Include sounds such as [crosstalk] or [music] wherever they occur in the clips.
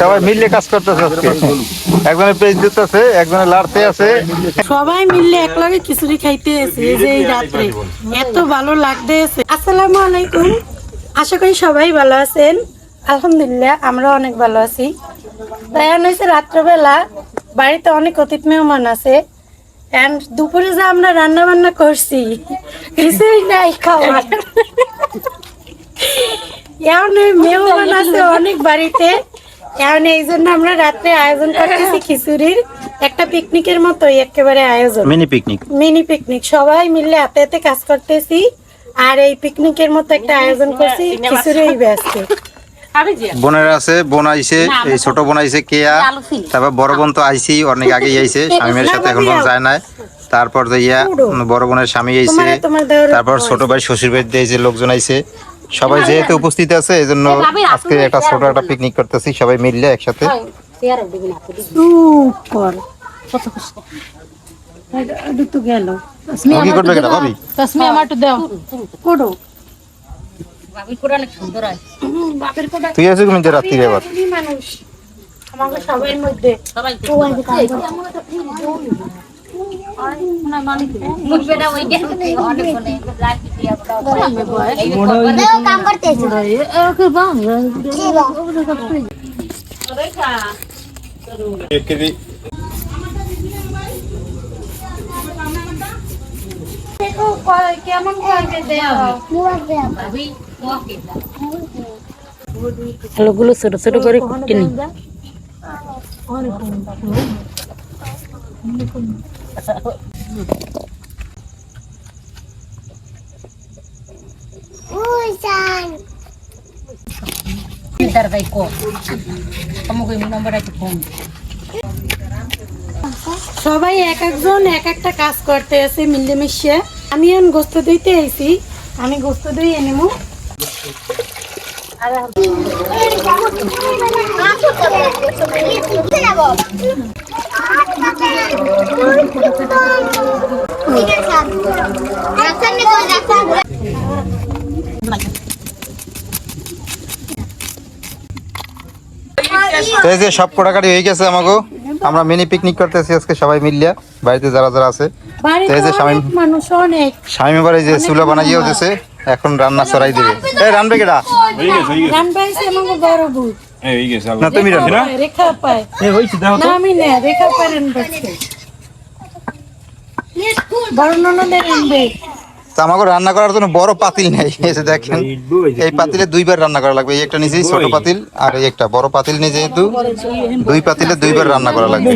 সবাই মিললে কাজ করতেছে আজকে। একজনের পেজ দিতেছে একজনের লাড়তে আছে। সবাই মিললে একলগে খিচুড়ি খাইতে যে এই রাত্রে। এত ভালো লাগতে আসসালামু আলাইকুম। আশা করি সবাই ভালো আছেন। আলহামদুলিল্লাহ আমরা অনেক ভালো আছি। হয়েছে রাত্রবেলা, বাড়িতে অনেক অতিথি মেহমান আছে। And দুপুরে যে আমরা রান্না বান্না করছি, কিছুই নাই খাওয়ার। এখন মেহমান আছে অনেক বাড়িতে। এখন এই জন্য আমরা রাত্রে আয়োজন করতেছি খিচুড়ির। একটা পিকনিকের মতোই একেবারে আয়োজন। মিনি পিকনিক মিনি পিকনিক সবাই মিলে হাতে হাতে কাজ করতেছি। আর এই পিকনিকের মতো একটা আয়োজন করছি খিচুড়ি এই ব্যস্ত বোনেরা আছে বোন আইছে এই ছোট বোন আইছে কেয়া। তারপর বড় বোন তো আইছি অনেক আগেই আইছে [laughs] স্বামীর সাথে এখন যায় নাই। তারপর যাইয়া বড় বোনের স্বামী আইছে তারপর ছোট ভাই শ্বশুর বাড়িতে আইছে লোকজন আইছে সবাই যেহেতু উপস্থিত আছে এই জন্য আজকে একটা ছোট একটা পিকনিক করতেছি সবাই মিললে একসাথে। বাপের কোডা। তুই আছিস কিন্তু রাত্রিরে আবার? কি মানুষ আমাকে সবার মধ্যে দেখো কেমন করবে দেখো আলুগুলো ছোট ছোট করে কুটে নি সবাই এক একজন এক একটা কাজ করতে আছে মিলে মিশে আমি এখন গোস্ত দইতে আইছি আমি গোস্ত দই এনেমু তো এই যে সব কোটাকাটি হয়ে গেছে আমাকে আমরা মিনি পিকনিক করতেছি আজকে সবাই মিলিয়া বাড়িতে যারা যারা আছে। তো এই যে স্বামী অনেক মানুষ অনেক। স্বামী এবার এই যে চুলা বানাইয়েও দিছে এখন রান্না চড়াই দিবে। এই রানবে কেডা? রান পাইছে আমাকে বড় না তুমি রান্না। রেখা পায় না আমি না রেখা পায় রান পাইছে বড় ননদের রানবে তো আমাকে রান্না করার জন্য বড় পাতিল নেই এই যে দেখেন। এই পাতিলে দুইবার রান্না করা লাগবে একটা নিচেই ছোট পাতিল আর একটা বড় পাতিল নিয়ে যেহেতু দুই পাতিলে দুইবার রান্না করা লাগবে।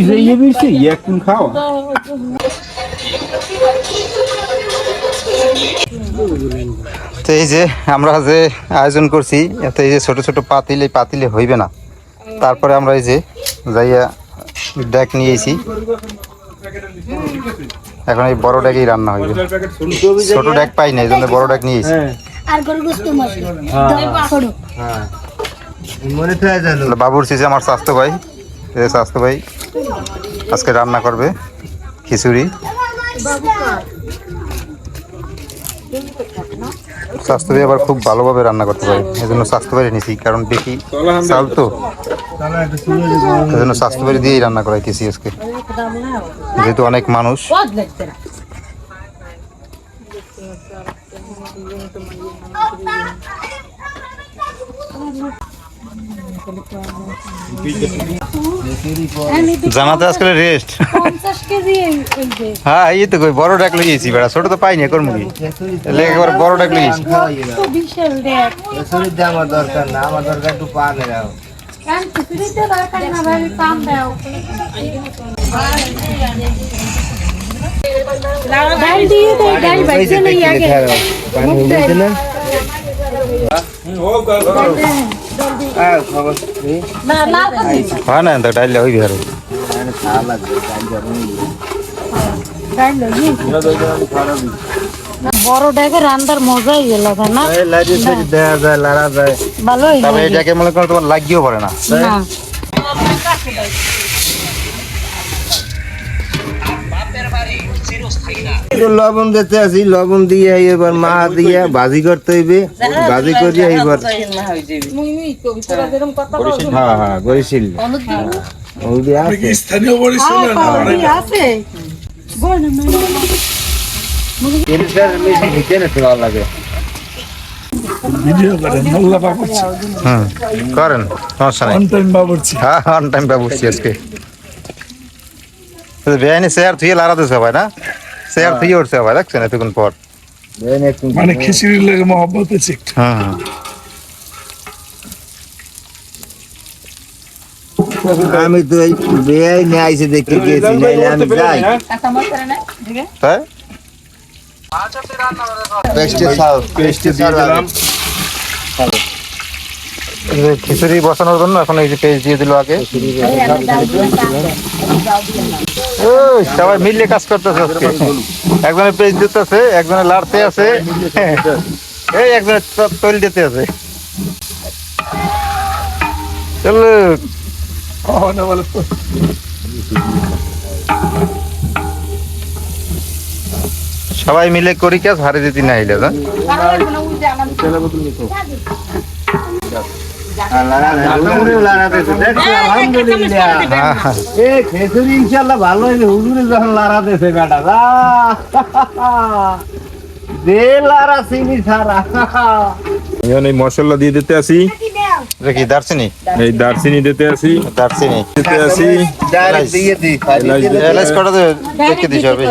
তো এই যে আমরা যে আয়োজন করছি এত এই যে ছোট ছোট পাতিল এই পাতিলে হইবে না। তারপরে আমরা এই যে যাইয়া ডেক নিয়েছি। এখন এই বড় ডেকেই রান্না হইবে। ছোট ডেক পাই না এই জন্য বড় ডেক নিয়েছি। বাবুর সিসে আমার স্বাস্থ্য ভাই। এই যে স্বাস্থ্য ভাই আজকে রান্না করবে খিচুড়ি। স্বাস্থ্য আবার খুব ভালোভাবে রান্না করতে পারি। এই জন্য স্বাস্থ্য নিয়েছি কারণ বেশি চাল তো। এই জন্য স্বাস্থ্য ভাই দিয়েই রান্না করাইতেছি আজকে। যেহেতু অনেক মানুষ। Thank আজকে রেস্ট পঞ্চাশ কেজি এই- এই যে। হ্যাঁ এই তো কই বড় ডাক লইছি বেড়া ছোট তো পাইনি করমু কি এলে একবার বড় ডাক লইছি তো বিশাল দেখ। আমার দরকার না আমার দরকার একটু পানে দাও কারণ খিচুড়িতে দরকার না ভাই পাম দাও। ডাল দিয়ে দে ডাল বাইছে নেই আগে মুখ ডাল। না? না হয় না ডাইলে হইবি আর বড় ডেকে রান্দার মজাই গেল না। দেওয়া যায় লাড়া যায়। ভালোই তবে এই ডাকে মনে করো তোমার লাগিও পারে না। লবণ দিতে আছি লবণ দিয়ে এবার মা দিয়ে ভাজি করতে হইবে। ভাজি করিয়া এবার হ্যাঁ হ্যাঁ স্থানীয় আছে। না ভালো লাগে? ভিডিও করেন মোল্লা বাবুর্চি। হুম করেন সমস্যা নেই। অন টাইম বাবুর্চি। হ্যাঁ অন টাইম পাবুছি আজকে। বেআইনি চেয়ার থুয়ে লাড়াতে সবাই না? চেয়ার থুয়ে উঠছে সবাই দেখছেন এতক্ষণ পর। মানে খিচুড়ির লেগে মহব্বত একটু। হুম হুম। আমি তো নিয়ে আইসে দেখতে গেছি নাইলে আমি যাই। তাই? পেস্টে চাল পেস্টে চাল এই যে খিচুড়ি বসানোর জন্য এখন এই যে পেজ দিয়ে দিল আগে। সবাই মিলে কাজ করতেছে আজকে। একজনে পেস্ট দিতেছে, একজনে লাড়তে আছে। এই একজনে ত- তৈল দিতে আছে। চলো। সবাই মিলে করি কাজ, হারে দিতে আইলে না? আলহামদুলিল্লাহ হ্যাঁ, হ্যাঁ। এ খেসুরি ইনশাআল্লাহ ভালো হইবে হুজুরে যখন লারা দেছে বেটা দে লারা চিনি সারা এখন এই মশলা দিয়ে দিতে আসি কি দারচিনি এই দারচিনি দিতে আসি দারচিনি দিতে এলাচ কটা দেখে দিস হবে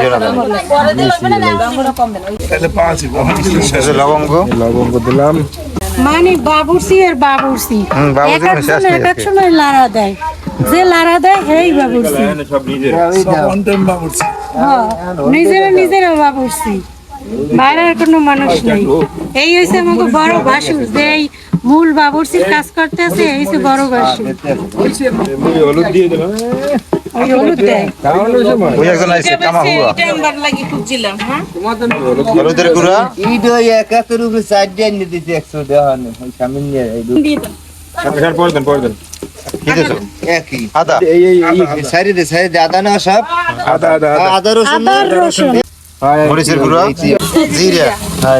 লবঙ্গ লবঙ্গ দিলাম মানে বাবুর্চি আর এক মানে শেষ একজন নেই এক এক সময় লাড়া দেয়। যে লাড়া দেয় হেই নিজের। টাইম বাবুর্চি। হ্যাঁ, নিজেরা নিজেরা বাবুর্চি। বাইরের কোনো মানুষ নেই। এই হয়েছে আমাকে বড় বাসুর যে এই মূল বাবুর্চির কাজ করতে আছে এই হচ্ছে বড় বাসুর হুয়া। হলুদের গুঁড়া? ওই একাত্তর উপরে চার দিয়ে এনে দিতে একশো দেওয়া ওই সামনে নিয়ে পরে দেন পরে দেন। হ্যাঁ, মরিচের গুঁড়া জিরা। হ্যাঁ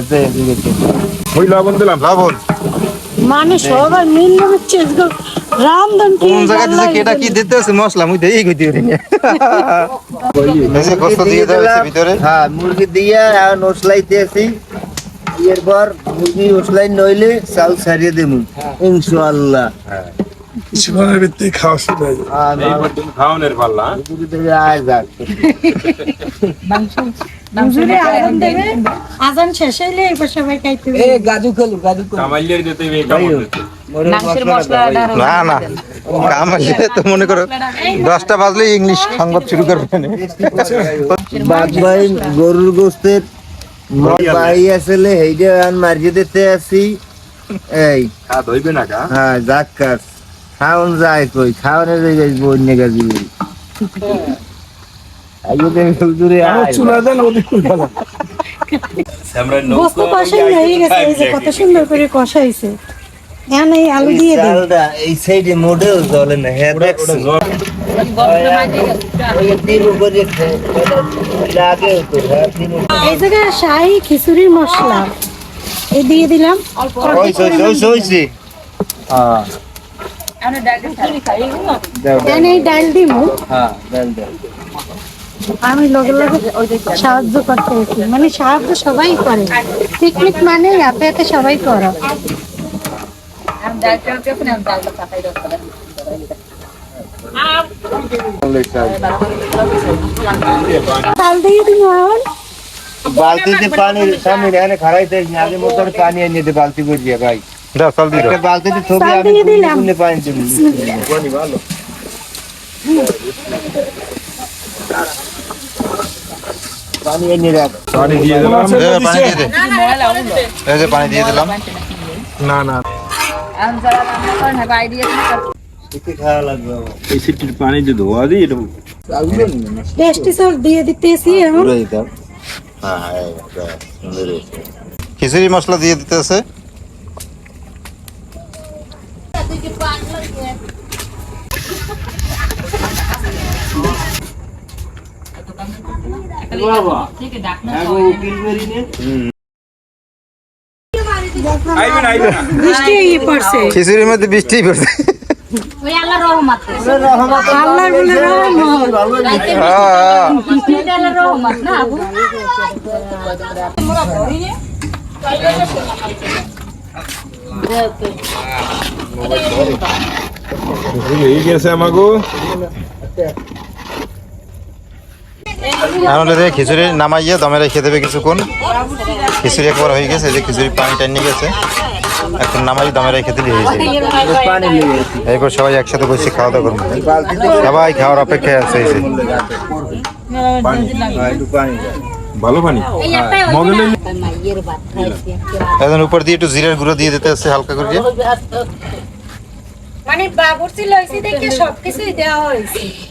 লবণ দিলাম। লবণ। মানে সবাই মিলে হচ্ছে রামধন কি কোন জায়গা কি? দিতে আছে? মশলা মুই দেই গোস্ত দিয়ে দেওয়া ভিতরে। হ্যাঁ মুরগি দিয়ে আর নসলাইতে আছি। এরপর মুরগি নসলাই নইলে চাল ছাড়িয়ে দেবো ইনশাআল্লাহ। কিছুক্ষণের ভিত্তি খাওয়া শুরু হয়ে যাবে। খাওয়ানোর পাল্লা আয় যাক। হুজুরে আজান দেবে। আজান শেষ হইলে এবার সবাই খাইতে হবে। কামাইলের দিতে হবে। না না কামাইলে তো মনে করো দশটা বাজলে ইংলিশ সংবাদ শুরু করবে। ভাই গরুর গোস্তের ভাই আসলে হেইডে আন মারিয়ে দিতে আছি। এই। খাওয়া ধইবে না কা হ্যাঁ যাক কাজ। খাওন যায় কই খাওয়ানোর জায়গায় বন্য গাজি কত সুন্দর করে কষাইছে। এখন এই আলু দিয়ে এই সাইডে মোটেও জ্বলে না হ্যাঁ হ্যাঁ এই জায়গায় শাহি খিচুড়ির মশলা। এই দিয়ে দিলাম। হ্যাঁ ডাল দিব হ্যাঁ আমি লগে লগে সাহায্য করতে হয়েছি মানে সাহায্য সবাই করে। পিকনিক মানে হাতে হাতে সবাই করে। বালতিতে পানি সামনে এখানে খারাইতে আগে মতো পানি এনে দে বালতি করে দিয়ে ভাই। দাও চাল দাও। একটা বালতিতে ছবি আমি দিলাম। পানি এনে রাখ। পানি দিয়ে দিলাম। পানি দিয়ে দে। এই যে পানি দিয়ে দিলাম। না না। খাওয়া লাগবে এই সিটির পানি যে ধোয়া দিই এটা টেস্টি সস দিয়ে দিতেছি এখন। হ্যাঁ হ্যাঁ হয়েছে। খিচুড়ি মশলা দিয়ে দিতেছে। পড়ছে। খিচুড়ির মধ্যে বৃষ্টি পড়ছে। ওই আল্লাহ রহমত আল্লাহর বলে রহমত হ্যাঁ, আল্লাহ রহমত না আবু এই গেছে আমাগো এখন যে খিচুড়ি নামাইয়ে দমে রেখে দেবে কিছুক্ষণ খিচুড়ি একবার হয়ে গেছে যে খিচুড়ি পানি টানি গেছে এখন নামাই দমে রেখে দিলে হয়েছে পানি এরপর সবাই একসাথে বসে খাওয়া দাওয়া করব। সবাই খাওয়ার অপেক্ষায় আছে। ভালো পানি? এখন উপর দিয়ে একটু জিরের গুঁড়ো দিয়ে দিতে হালকা করে। মানে বাবুর্চি লইছি দেখে সবকিছুই দেওয়া হয়েছে। হুম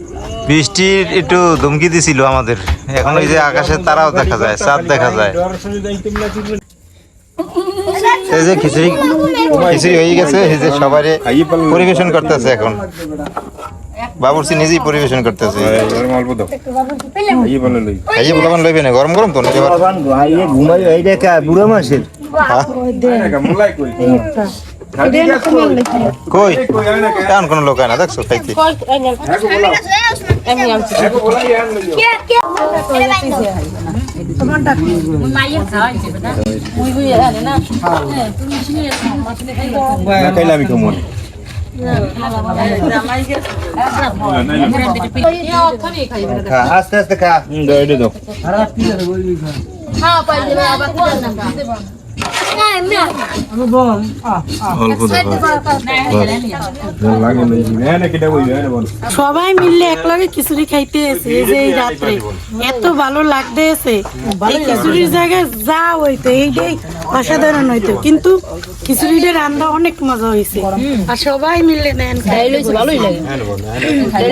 বৃষ্টির একটু ধমকি দিছিল আমাদের। এখন ওই যে আকাশের তারাও দেখা যায় চাঁদ দেখা যায়। এই যে খিচুড়ি খিচুড়ি হয়ে গেছে এই যে সবাই পরিবেশন করতেছে এখন। নিজেই পরিবেশন করতেছে। অল্প দাও এই বলে লই এই যে বলবেন লইবে না গরম গরম তো নাকি ঘুমাই বুড়ো মাসের মোলাই কই? কই তেমন কোনো লোক না দেখছ খাইতে না খাইলে আমি কমন আস্তে আস্তে খা। দাও। অল্প দাও লাগে লই না সবাই মিললে একলগে খিচুড়ি খাইতে এসে এই যে এই রাত্রে এত ভালো লাগতে এসে এই খিচুড়ির জায়গায় যা হইতো এইটাই অসাধারণ হইতো। কিন্তু খিচুড়িটা রান্না অনেক মজা হয়েছে আর সবাই মিললে নেন ভালোই লাগে।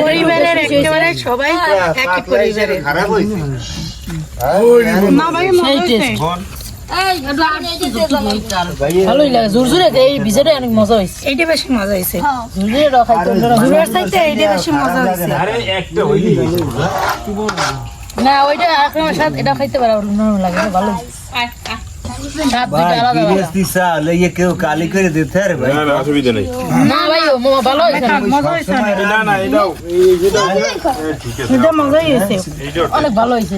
পরিবারের একেবারে সবাই একই পরিবারের। খারাপ না ভাই মজা হয়েছে ভালোই লাগে জোর জোরে এই ভিজেটা অনেক মজা হয়েছে। এইটা বেশি মজা হয়েছে। জোর জোরে খাইতে দূরের চাইতে এইটা বেশি মজা হয়েছে। না ওইটা এখন সাথে এটা খাইতে পারে নরম লাগে ভালো স্বাদ অনেক ভালো হয়েছে।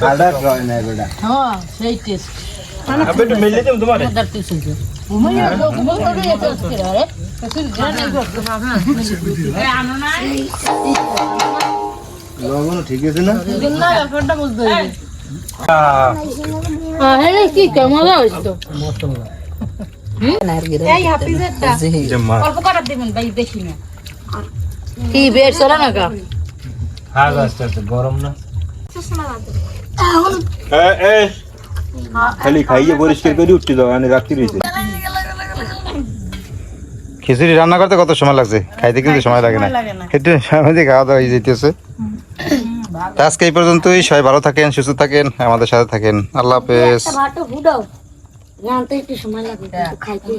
খাডা কয় না বেটা হ্যাঁ আজকে আরে লবণ ঠিক আছে না? হ্যাঁ কি মজা হয়েছে তো অল্প কটা দেবেন ভাই বেশি না। কি বের চলে না কা এ এ খালি খাইয়ে পরিষ্কার করে উঠতে দাও মানে রাত্রি খিচুড়ি রান্না করতে কত সময় লাগছে? খাইতে কিন্তু সময় লাগে না। একটু সময় দিয়ে খাওয়া দাওয়া যেতেছে তা আজকে এই পর্যন্তই। সবাই ভালো থাকেন সুস্থ থাকেন আমাদের সাথে থাকেন। আল্লাহ হাফেজ। জানতে একটু সময় লাগবে খাইতে।